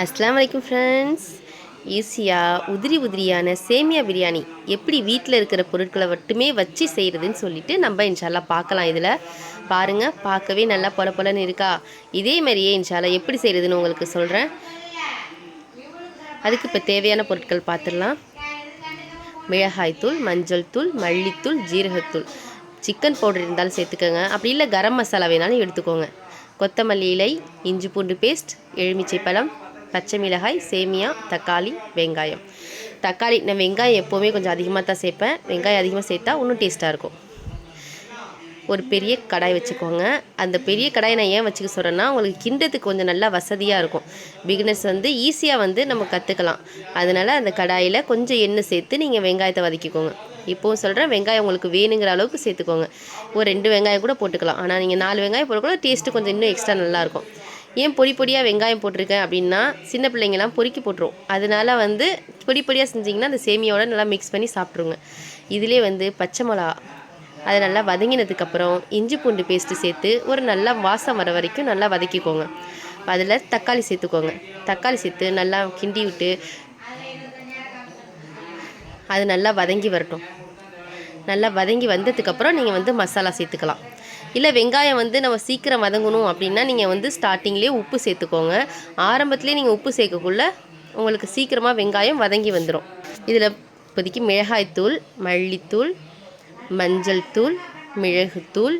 அஸ்லாம் வலைக்கம் ஃப்ரெண்ட்ஸ் ஈஸியாக உதிரி உதிரியான சேமியா பிரியாணி எப்படி வீட்டில் இருக்கிற பொருட்களை மட்டுமே வச்சு செய்கிறதுன்னு சொல்லிட்டு நம்ம இன்ஷால்லாம் பார்க்கலாம் இதில். பாருங்கள் பார்க்கவே நல்லா பொல பொலன்னு இருக்கா? இதே மாதிரியே இன்ஷால்லா எப்படி செய்கிறதுன்னு உங்களுக்கு சொல்கிறேன் அதுக்கு இப்போ தேவையான பொருட்கள் பார்த்துடலாம் மிளகாய்த்தூள் மஞ்சள் தூள் மல்லித்தூள் ஜீரகத்தூள் சிக்கன் பவுடர் இருந்தாலும் சேர்த்துக்கோங்க. அப்படி இல்லை கரம் மசாலா வேணாலும் எடுத்துக்கோங்க. கொத்தமல்லி இலை இஞ்சி பூண்டு பேஸ்ட் எலுமிச்சை பழம் பச்சை மிளகாய் சேமியா தக்காளி வெங்காயம். தக்காளி நான் வெங்காயம் எப்போவுமே கொஞ்சம் அதிகமாக தான் சேர்ப்பேன். வெங்காயம் அதிகமாக சேர்த்தா இன்னும் டேஸ்ட்டாக இருக்கும். ஒரு பெரிய கடாய் வச்சுக்கோங்க. அந்த பெரிய கடாயை நான் ஏன் வச்சுக்க சொல்கிறேன்னா உங்களுக்கு கிண்டத்துக்கு கொஞ்சம் நல்லா வசதியாக இருக்கும். பிகினர்ஸ் வந்து ஈஸியாக வந்து நம்ம கற்றுக்கலாம் அதனால் அந்த கடாயில் கொஞ்சம் எண்ணெய் சேர்த்து நீங்கள் வெங்காயத்தை வதக்கிக்கோங்க. இப்போவும் சொல்கிறேன் வெங்காயம் உங்களுக்கு வேணுங்கிற அளவுக்கு சேர்த்துக்கோங்க. ஒரு ரெண்டு வெங்காயம் கூட போட்டுக்கலாம். ஆனால் நீங்கள் நாலு வெங்காயம் போடக்கூட டேஸ்ட்டு கொஞ்சம் இன்னும் எக்ஸ்ட்ரா நல்லாயிருக்கும் ஏன் பொடி பொடியாக வெங்காயம் போட்டிருக்கேன் அப்படின்னா சின்ன பிள்ளைங்கெல்லாம் பொறுக்கி போட்டுரும். அதனால் வந்து பொடி பொடியாக செஞ்சிங்கன்னா அந்த சேமியோட நல்லா மிக்ஸ் பண்ணி சாப்பிட்ருங்க இதிலே வந்து பச்சை மிளகா அதை நல்லா வதங்கினதுக்கப்புறம் இஞ்சி பூண்டு பேஸ்ட்டு சேர்த்து ஒரு நல்லா வாசம் வர வரைக்கும் நல்லா வதக்கிக்கோங்க. அதில் தக்காளி சேர்த்துக்கோங்க. தக்காளி சேர்த்து நல்லா கிண்டி விட்டு அது நல்லா வதங்கி வரட்டும். நல்லா வதங்கி வந்ததுக்கப்புறம் நீங்கள் வந்து மசாலா சேர்த்துக்கலாம். இல்லை வெங்காயம் வந்து நம்ம சீக்கிரம் வதங்கணும் அப்படின்னா நீங்கள் வந்து ஸ்டார்டிங்லேயே உப்பு சேர்த்துக்கோங்க. ஆரம்பத்துலேயே நீங்கள் உப்பு சேர்க்கக்குள்ள உங்களுக்கு சீக்கிரமாக வெங்காயம் வதங்கி வந்துடும் இதில் இப்போதைக்கு மிளகாய்த்தூள் மல்லித்தூள் மஞ்சள் தூள் மிளகுத்தூள்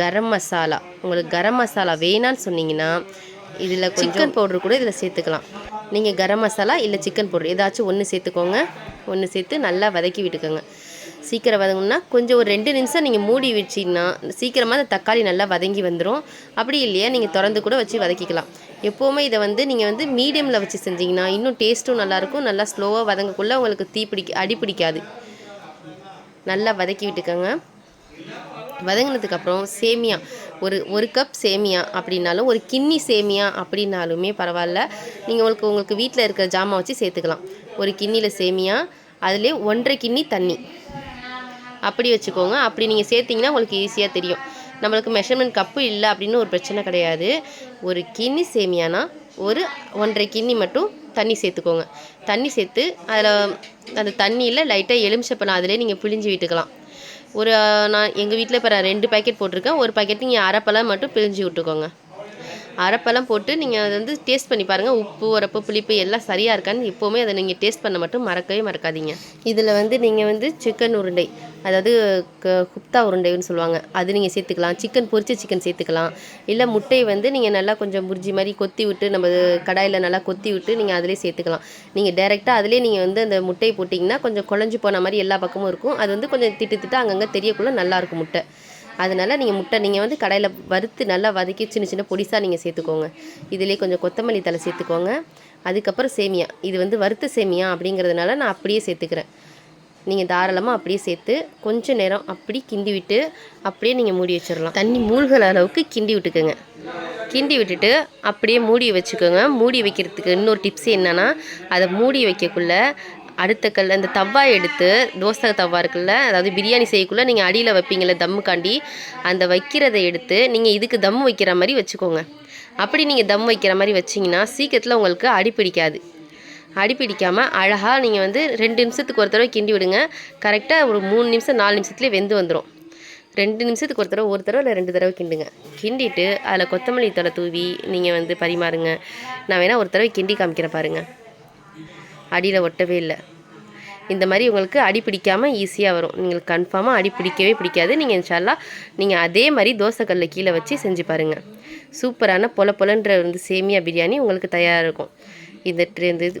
கரம் மசாலா. உங்களுக்கு கரம் மசாலா வேணான்னு சொன்னீங்கன்னா இதில் சிக்கன் பவுடர் கூட இதில் சேர்த்துக்கலாம். நீங்கள் கரம் மசாலா இல்லை சிக்கன் பவுடர் ஏதாச்சும் ஒன்று சேர்த்துக்கோங்க. ஒன்று சேர்த்து நல்லா வதக்கி விட்டுக்கோங்க. சீக்கிரம் வதங்கணும்னா கொஞ்சம் ஒரு ரெண்டு நிமிஷம் நீங்கள் மூடி வச்சிங்கன்னா சீக்கிரமாக அந்த தக்காளி நல்லா வதங்கி வந்துடும் அப்படி இல்லையா நீங்கள் திறந்து கூட வச்சு வதக்கிக்கலாம். எப்போவுமே இதை வந்து நீங்கள் வந்து மீடியமில் வச்சு செஞ்சிங்கன்னா இன்னும் டேஸ்ட்டும் நல்லாயிருக்கும் நல்லா ஸ்லோவாக வதங்கக்குள்ளே உங்களுக்கு தீ பிடிக்க அடி பிடிக்காது. நல்லா வதக்கி விட்டுக்கோங்க. வதங்கினதுக்கப்புறம் சேமியா. ஒரு ஒரு கப் சேமியா அப்படின்னாலும் ஒரு கிண்ணி சேமியா அப்படின்னாலுமே பரவாயில்ல. நீங்கள் உங்களுக்கு உங்களுக்கு வீட்டில் இருக்கிற ஜாமான் வச்சு சேர்த்துக்கலாம். ஒரு கிண்ணியில் சேமியா அதுலேயே ஒன்றரை கிண்ணி தண்ணி. அப்படி வச்சுக்கோங்க. அப்படி நீங்கள் சேர்த்திங்கன்னா உங்களுக்கு ஈஸியாக தெரியும். நம்மளுக்கு மெஷர்மெண்ட் கப்பு இல்லை அப்படின்னு ஒரு பிரச்சனை கிடையாது. ஒரு கிண்ணி சேமியானா ஒரு ஒன்றரை கிண்ணி மட்டும் தண்ணி சேர்த்துக்கோங்க. தண்ணி சேர்த்து அதில் அந்த தண்ணியில் லைட்டாக எலுமிச்சப்பழம் அதிலே நீங்கள் பிழிஞ்சு விட்டுக்கலாம். ஒரு நான் எங்கள் வீட்டில் இப்போ நான் ரெண்டு பேக்கெட் போட்டிருக்கேன். ஒரு பேக்கெட் நீங்கள் அரைப்பழம் மட்டும் பிழிஞ்சு விட்டுக்கோங்க. அரைப்பழம் போட்டு நீங்கள் அதை வந்து டேஸ்ட் பண்ணி பாருங்கள் உப்பு உரப்பு புளிப்பு எல்லாம் சரியாக இருக்கான்னு எப்போவுமே அதை நீங்கள் டேஸ்ட் பண்ண மட்டும் மறக்கவே மறக்காதீங்க. இதில் வந்து நீங்கள் வந்து சிக்கன் உருண்டை அதாவது க குப்தா உருண்டைன்னு சொல்லுவாங்க. அது நீங்கள் சேர்த்துக்கலாம். சிக்கன் பொரிச்ச சிக்கன் சேர்த்துக்கலாம். இல்லை முட்டையை வந்து நீங்கள் நல்லா கொஞ்சம் புரிஜி மாதிரி கொத்தி விட்டு நம்ம கடாயில் நல்லா கொத்தி விட்டு நீங்கள் அதிலே சேர்த்துக்கலாம். நீங்கள் டேரெக்டாக அதிலே நீங்கள் வந்து அந்த முட்டையை போட்டிங்கன்னா கொஞ்சம் குழஞ்சி போன மாதிரி எல்லா பக்கமும் இருக்கும். அது வந்து கொஞ்சம் திட்டு திட்டு அங்கங்கே தெரியக்குள்ளே நல்லாயிருக்கும் முட்டை. அதனால் நீங்கள் முட்டை நீங்கள் வந்து கடையில் வறுத்து நல்லா வதக்கி சின்ன சின்ன பொடிசாக நீங்கள் சேர்த்துக்கோங்க. இதிலே கொஞ்சம் கொத்தமல்லி தலை சேர்த்துக்கோங்க. அதுக்கப்புறம் சேமியா. இது வந்து வறுத்த சேமியா அப்படிங்கிறதுனால நான் அப்படியே சேர்த்துக்கிறேன். நீங்கள் தாராளமாக அப்படியே சேர்த்து கொஞ்சம் நேரம் அப்படி கிண்டி விட்டு அப்படியே நீங்கள் மூடி வச்சிடலாம் தண்ணி மூழ்கிற அளவுக்கு கிண்டி விட்டுக்கோங்க. கிண்டி விட்டுட்டு அப்படியே மூடி வச்சுக்கோங்க. மூடி வைக்கிறதுக்கு இன்னொரு டிப்ஸ் என்னென்னா அதை மூடி வைக்கக்குள்ள அடுத்த கல் அந்த தவா எடுத்து தோசை தவா இருக்குல்ல அதாவது பிரியாணி செய்யக்குள்ளே நீங்கள் அடியில் வைப்பீங்களே தம்முக்காண்டி அந்த வைக்கிறத எடுத்து நீங்கள் இதுக்கு தம் வைக்கிற மாதிரி வச்சுக்கோங்க. அப்படி நீங்கள் தம் வைக்கிற மாதிரி வச்சிங்கன்னா சீக்கிரத்தில் உங்களுக்கு அடி பிடிக்காது. அடி பிடிக்காமல் அழகாக நீங்கள் வந்து ரெண்டு நிமிஷத்துக்கு ஒரு தடவை கிண்டி விடுங்க. கரெக்டாக ஒரு மூணு நிமிஷம் நாலு நிமிஷத்துலேயே வெந்து வந்துடும் ரெண்டு நிமிஷத்துக்கு ஒரு தடவை ஒரு தடவை இல்லை ரெண்டு தடவை கிண்டுங்க. கிண்டிட்டு அதில் கொத்தமல்லி தலை தூவி நீங்கள் வந்து பரிமாறுங்க. நான் வேணால் ஒரு தடவை கிண்டி காமிக்கிறேன் பாருங்கள் அடியில் ஒட்டவே இல்லை. இந்த மாதிரி உங்களுக்கு அடி பிடிக்காமல் ஈஸியாக வரும். நீங்கள் கன்ஃபார்மாக அடி பிடிக்கவே பிடிக்காது. நீங்கள் இன்ஷால்லா நீங்கள் அதே மாதிரி தோசைக்கல்ல கீழே வச்சு செஞ்சு பாருங்கள் சூப்பரான பொல பொலன்ற வந்து சேமியா பிரியாணி உங்களுக்கு தயாராக இருக்கும். இந்த இது